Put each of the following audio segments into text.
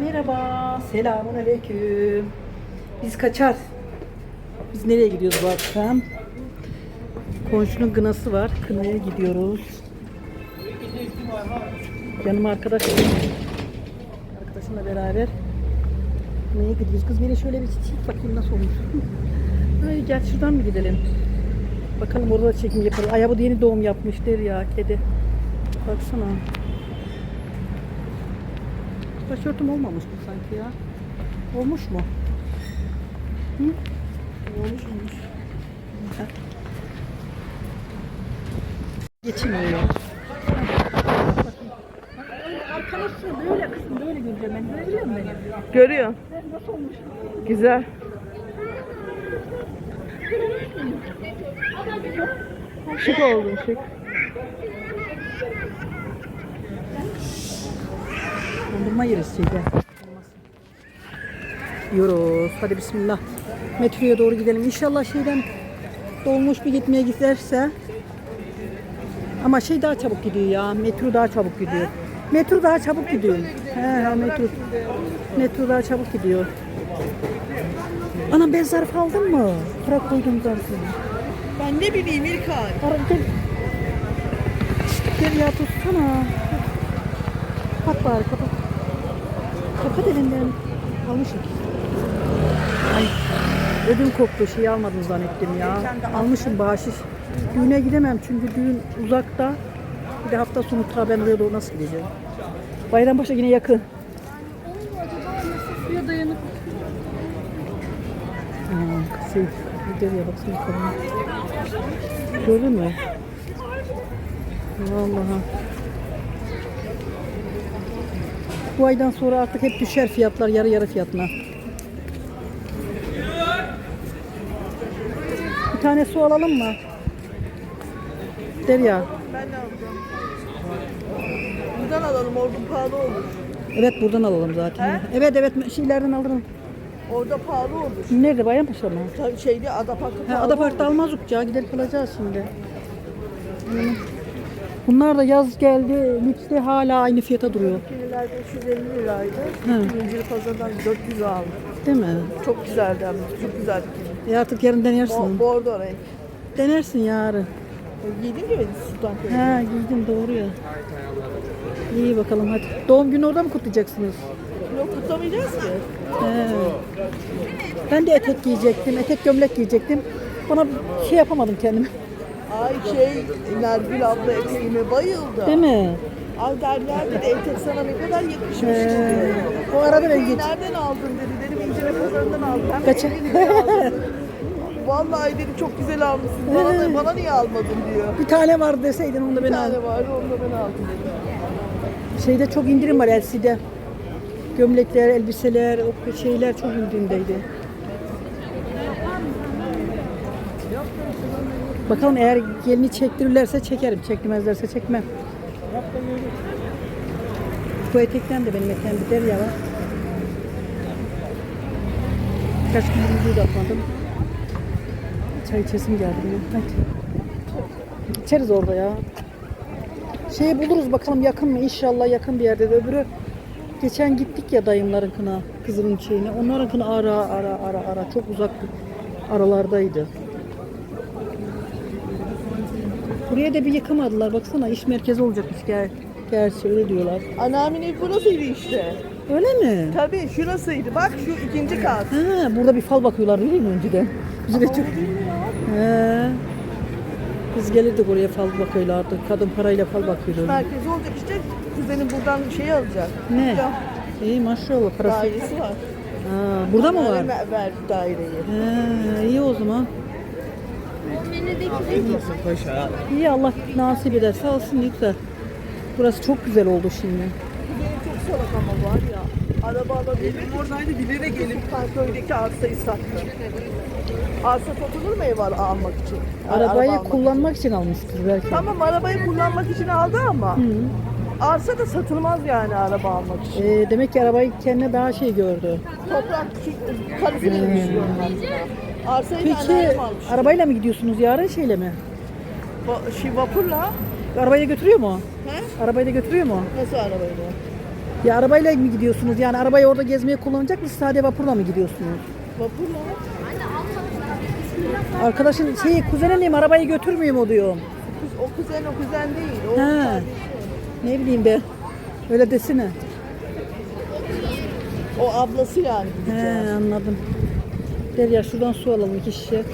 Merhaba, selamun aleyküm. Biz kaçar. Biz nereye gidiyoruz bu akşam? Komşunun kınası var. Kınaya gidiyoruz. Yanıma arkadaş arkadaşımla beraber kınaya gidiyoruz. Kız beni şöyle bir çiçek bakayım nasıl olmuş. Ay gel şuradan mı gidelim? Bakalım orada da çekim yapalım. Ay bu yeni doğum yapmıştır ya kedi. Baksana. Başörtüm olmamış mı sanki ya? Olmuş mu? Hı? Olmuş olmuş. Ha. Geçemiyor. Arkadaşlar böyle kızım böyle göreceğim ben. Görebiliyor musun beni? Görüyor. Nasıl olmuş? Güzel. Şık oldun şık. Dondurma yeriz şeyde. Yiyoruz. Hadi bismillah. Metroya doğru gidelim. İnşallah şeyden dolmuş bir gitmeye giderse. Ama şey daha çabuk gidiyor ya. Metro daha çabuk gidiyor. Metro daha çabuk gidiyor. He, he, metro. Metro daha çabuk gidiyor. Ana ben zarf aldın mı? Bırak koydum zarfı. Ben ne bileyim İlkay. Ara gel. Gel ya tutsana. Kapat bari kapat. Kapat elinden. Almışım. Ay ödüm koptu şey almadım zannettim ya. Almışım bahşiş. Düğüne gidemem çünkü düğün uzakta. Bir de hafta sonu ta ben oraya doğru nasıl gideceğim? Bayrambaşı yine yakın. Suya dayanık. Aa, şey, gider ya baksana. Gördün mü? Vallahi. Bu aydan sonra artık hep düşer fiyatlar yarı yarı fiyatına. Bir tane su alalım mı? Derya. Ben de alacağım. Buradan alalım orada pahalı olur. Evet buradan alalım zaten. He? Evet evet şeylerden alırım. Orada pahalı olur. Nerede Bayrampaşa mı? Tabii şeyde Adapark'ta Ha, pahalı Adapark'ta olur. almaz ya gider kalacağız şimdi. Hmm. Bunlar da yaz geldi. Lips'te hala aynı fiyata duruyor. Kililer 550 liraydı. Hı. İncir pazardan 400 aldım. Değil mi? Çok güzeldi de. Çok güzeldi. E artık yarın Bo denersin. bordo renk. Denersin yarın. Giydin mi Sultan Köy'de? Ha giydim doğru ya. İyi bakalım hadi. Doğum günü orada mı kutlayacaksınız? Yok kutlamayacağız ki. He. Ben de etek giyecektim. Etek gömlek giyecektim. Bana şey yapamadım kendim. Ay şey Nergül abla eteğime bayıldı. Değil mi? Ay derler dedi etek sana ne kadar yakışmış dedi. O arada ben geç. nereden aldın dedi. Dedim İncele pazarından aldım. Hem Kaça? 50 liraya aldım. Vallahi dedi çok güzel almışsın. Bana, da, bana niye almadın diyor. Bir tane var deseydin onu da Bir ben aldım. tane vardı onu da ben aldım dedi. Şeyde çok indirim var LC'de. Gömlekler, elbiseler, o şeyler çok indirimdeydi. Bakalım eğer gelini çektirirlerse çekerim. Çektirmezlerse çekmem. Bu etekten de benim eteğim bir derya var. Kaç gün de atmadım. Çay içesim geldi benim. Hadi. İçeriz orada ya. Şey buluruz bakalım yakın mı? İnşallah yakın bir yerde. Öbürü geçen gittik ya dayımların kına, kızımın şeyine. Onların kına ara ara ara ara çok uzak aralardaydı. Buraya da bir yıkamadılar. Baksana iş merkezi olacakmış gel. Gerçi öyle diyorlar. Anneannemin evi burasıydı işte. Öyle mi? Tabii şurasıydı. Bak şu ikinci kat. Ha, burada bir fal bakıyorlar değil mi önceden? Bize de çok... He. Biz gelirdik oraya fal bakıyorlardı. Kadın parayla fal bakıyordu. Merkezi olacak işte. Kuzenim buradan şey alacak. Ne? Ya, İyi maşallah parası. dairesi var. Ha, burada mı var? Anneannem verdi daireyi. He, iyi o zaman. İyi Allah nasip ederse alsın güzel. Burası çok güzel oldu şimdi. Çok salak ama var ya. Araba alabilir. Oradaydı bilerek gelip Kanköy'deki arsayı sattı. Arsa satılır mı ev al- almak için? Yani Arabayı araba almak kullanmak için almıştır belki. için. Tamam arabayı kullanmak için aldı ama Hı. arsa da satılmaz yani araba almak için. Ee, demek ki arabayı kendine daha şey gördü. Toprak düşüyor onlar. Arsayı da Peki anneannem almış. arabayla mı gidiyorsunuz yarın şeyle mi? Va- şey vapurla. Arabayı da götürüyor mu? He? Arabayı da götürüyor mu? Nasıl arabayla? Ya arabayla mı gidiyorsunuz? Yani arabayı orada gezmeye kullanacak mısınız? Sadece vapurla mı gidiyorsunuz? Vapurla. Arkadaşın şey kuzenim arabayı götürmüyor mu diyor. Kız, o kuzen o kuzen değil. O He. kardeşi. Ne bileyim ben. Öyle desene. O ablası yani He gideceğiz. anladım. Derya şuradan su alalım iki şişe.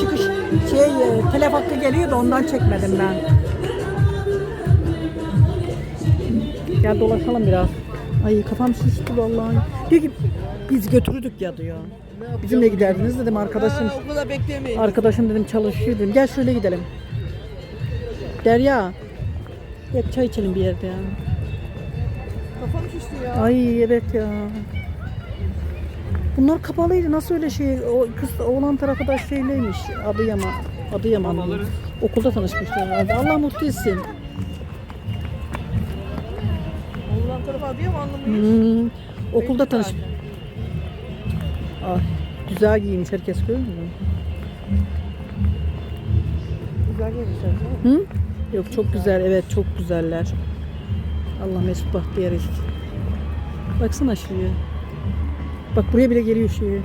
Çıkış şey e, telef hakkı geliyor da ondan çekmedim ben. Gel dolaşalım biraz. Ay kafam şişti vallahi. Diyor ki biz götürdük ya diyor. Bizimle giderdiniz dedim arkadaşım. Ha, o kadar beklemeyin. Arkadaşım dedim çalışıyor dedim. Gel şöyle gidelim. Derya. Gel çay içelim bir yerde ya. Kafam şişti ya. Ay evet ya. Bunlar kapalıydı. Nasıl öyle şey? O kız oğlan tarafı da şeyleymiş. Adıyaman. Adıyaman. Okulda tanışmışlar. Allah mutlu etsin. Diye anlamıyor? Hmm. Okulda tanış. Ah, güzel giymiş herkes görüyor mu? Güzel değil mi? Hı? Yok çok güzel. Evet çok güzeller. Allah mesut bahtiyar etsin. Baksana şuraya. Bak buraya bile geliyor şeye.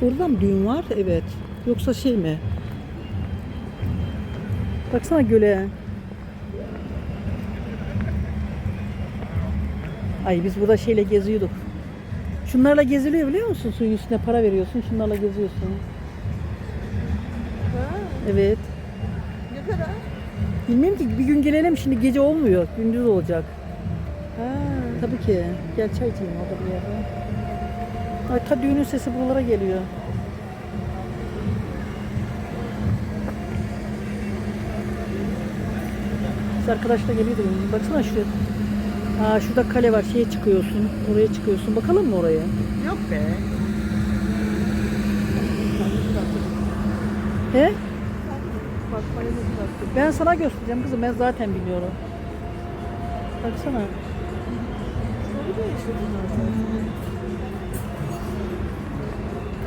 Burada mı düğün var? Evet. Yoksa şey mi? Baksana göle. Ay biz burada şeyle geziyorduk. Şunlarla geziliyor biliyor musun? Suyun üstüne para veriyorsun. Şunlarla geziyorsun. Ha, Evet. ne kadar? Bilmiyorum ki bir gün gelelim şimdi gece olmuyor. Gündüz olacak. Ha. Tabii ki. Gel çay içelim orada bir yerde. Ay ta düğünün sesi buralara geliyor. Biz arkadaşla geliyordu. benim. Baksana şu. Aa şurada kale var. Şeye çıkıyorsun. Oraya çıkıyorsun. Bakalım mı oraya? Yok be. He? Bak. Ben sana göstereceğim kızım. Ben zaten biliyorum. Baksana.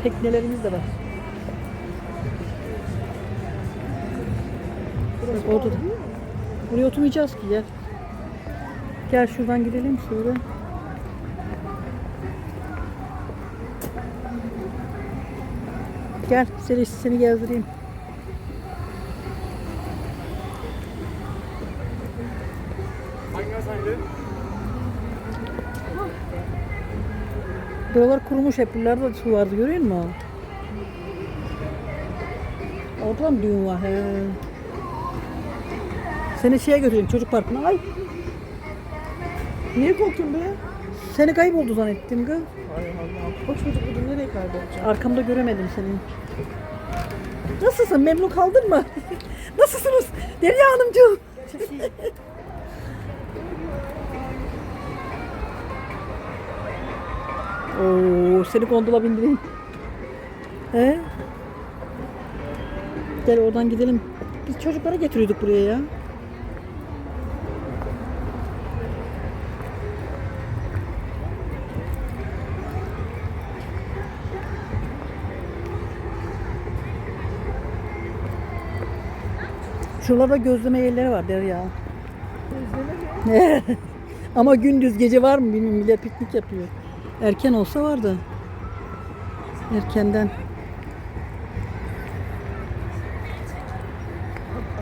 Teknelerimiz de var. Orada? Buraya oturmayacağız ki gel. Gel şuradan gidelim şöyle. Gel seni, seni gezdireyim. Buralar kurumuş hep. Buralarda su vardı görüyor musun? Orada mı düğün var? He. Seni şeye götüreyim çocuk parkına. Ay Niye korktun be? seni kayboldu zannettim kız. Ay Allah. O çocuk bugün nereye kaybolacak? Arkamda göremedim seni. Nasılsın? Memnun kaldın mı? Nasılsınız? Derya Hanımcığım. Oo, seni gondola bindireyim. He? Gel oradan gidelim. Biz çocukları getiriyorduk buraya ya. Şuralarda gözleme yerleri var Derya. Özleme mi? Ama gündüz gece var mı bilmiyorum. Millet piknik yapıyor. Erken olsa vardı. Erkenden.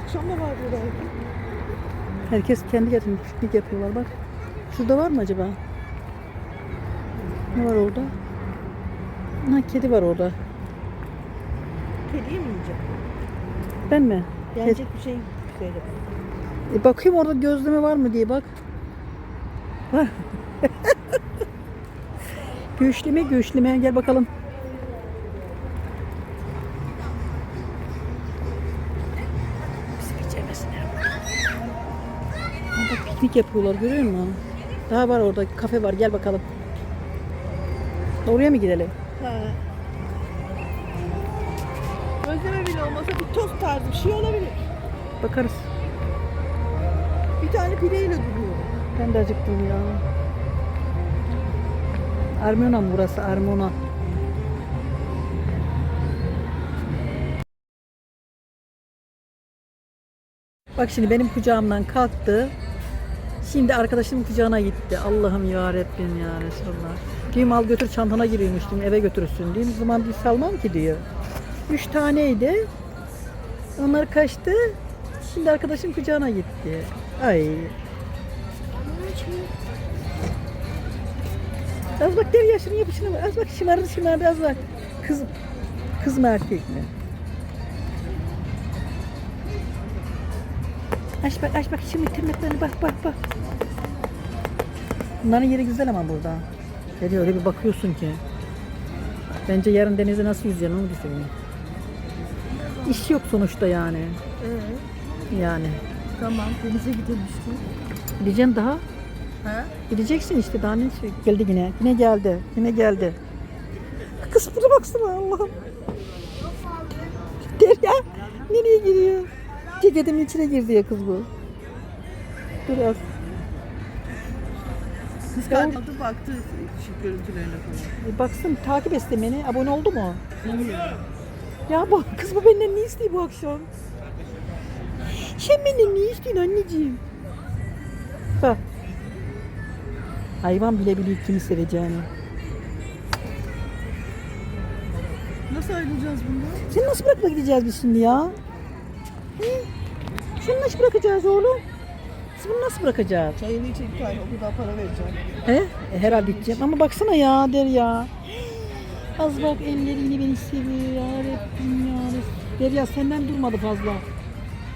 Akşam da var burada. Herkes kendi getirmiş piknik yapıyorlar bak. Şurada var mı acaba? Ne var orada? Ha kedi var orada. Kediyi mi yiyecek? Ben mi? Yenecek bir şey söyle. E bakayım orada gözleme var mı diye bak. Var. göğüşleme göğüşleme gel bakalım. Bak piknik yapıyorlar görüyor musun? Daha var orada kafe var gel bakalım. Oraya mı gidelim? Ha. Gözleme bile olmasa bir tost tarzı bir şey olabilir. Bakarız. Bir tane pideyle duruyor. Ben de acıktım ya. Armona mı burası? Armona. Bak şimdi benim kucağımdan kalktı. Şimdi arkadaşımın kucağına gitti. Allah'ım ya Rabbim ya Resulallah. Diyorum al götür çantana diyorum eve götürürsün diyorum. O zaman bir salmam ki diyor. Üç taneydi. Onlar kaçtı. Şimdi arkadaşım kucağına gitti. Ay Az bak deri yaşını yapışına bak. Az bak şımarır şımardı az bak. Kız, kız mı erkek mi? Aç bak aç bak şimdi tırnaklarına bak bak bak. Bunların yeri güzel ama burada. Deri öyle bir bakıyorsun ki. Bence yarın denize nasıl yüzeceksin onu düşünün. İş yok sonuçta yani. Ee, Yani. tamam denize gidemiştim. Gideceksin daha. He? Gideceksin işte daha ne şey. Geldi yine. Yine geldi. Yine geldi. Kız buna baksana Allah'ım. Derya nereye giriyor? Ceketimin içine girdi ya kız bu. Biraz. Kız kalktı baktı şu görüntülerine falan. Bir baksın takip etsin beni. Abone oldu mu? Ya bak kız bu benden ne istiyor bu akşam? Sen benden ne istiyorsun anneciğim? Bak. Hayvan bile biliyor kimi seveceğini. Nasıl ayrılacağız bundan? Seni nasıl bırakıp gideceğiz biz şimdi ya? Hı? Seni nasıl bırakacağız oğlum? Biz bunu nasıl bırakacağız? Çayını içe bir tane o kadar para vereceğim. He? E, herhalde içeceğim. Ama baksana ya der ya. Az bak ellerini beni seviyor ya Rabbim ya. Derya senden durmadı fazla.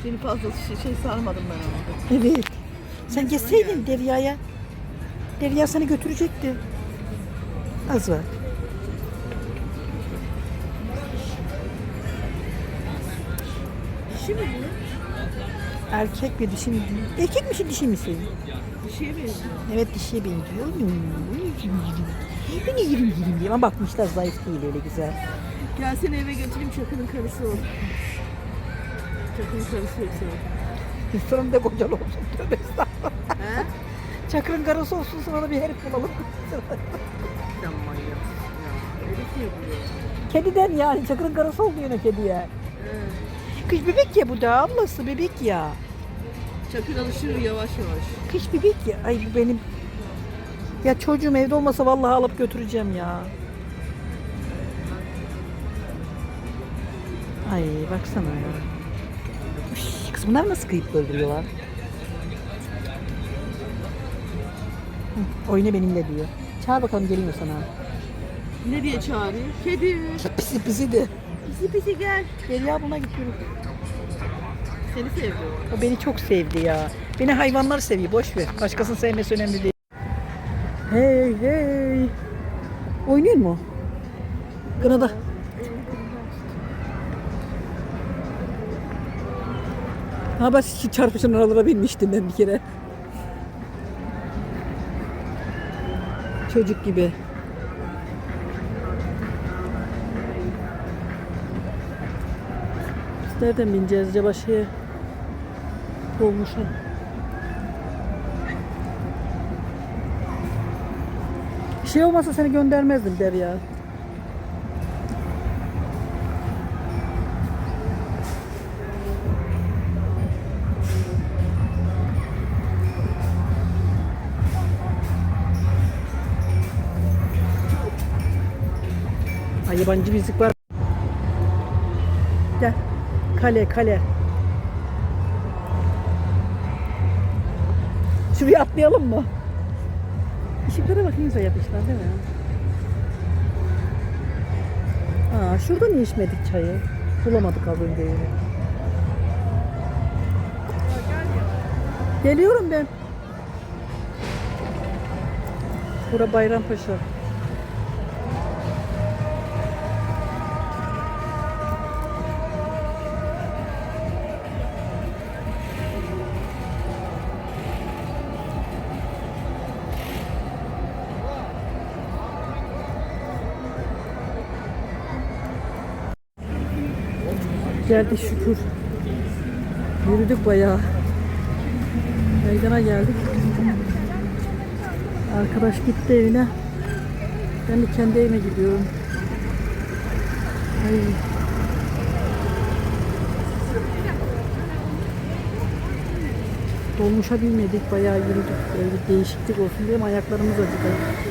Beni fazla şey, şey sarmadım ben onu. Evet. Sen geçseydin Derya'ya. Derya seni götürecekti. Az var. Dişi mi bu? Erkek mi dişi mi? Erkek misin dişi misin? Dişiye benziyor. Evet dişiye benziyor. Beni yerim yerim diye. Ama bakmışlar zayıf değil öyle güzel. Gel seni eve götüreyim Çakı'nın karısı ol. Çakı'nın karısı yoksa. Sonra da kocalı olsun. Tövbe estağfurullah. He? Çakırın karısı olsun sonra da bir herif bulalım. Sen manyak. Ya, herif niye buluyor? Kediden yani Çakırın karısı oldu yine kediye. He. Kış bebek ya bu da ablası bebek ya. Çakır alışır yavaş yavaş. Kış bebek ya. Ay bu benim. Ya çocuğum evde olmasa vallahi alıp götüreceğim ya. Ay baksana ya. Üş, kız bunlar nasıl kıyıp öldürüyorlar? Hı, oyna benimle diyor. Çağır bakalım geliyor sana. Ne diye çağırıyor? Kedi. Pisi pisi de. Pisi pisi gel. Derya buna gidiyoruz. Seni sevdi o. O beni çok sevdi ya. Beni hayvanlar seviyor. Boş ver. Başkasını sevmesi önemli değil. Hey hey. Oynuyor mu? Kınada. Ha ben şu çarpışan aralara binmiştim ben bir kere. Çocuk gibi. Biz nereden bineceğiz acaba şeye? Dolmuşa. Şey olmasa seni göndermezdim Derya. Ay yabancı müzik var. Gel. Kale kale. Şuraya atlayalım mı? Işıklara bak ne güzel yapmışlar değil mi? Aa, şurada niye içmedik çayı? Bulamadık az önce yine. Geliyorum ben. Bura Bayrampaşa. Geldik şükür. Yürüdük bayağı. Meydana geldik. Arkadaş gitti evine. Ben de kendi evime gidiyorum. Ay. Dolmuşa binmedik bayağı yürüdük. Böyle bir değişiklik olsun diye ayaklarımız acıdı.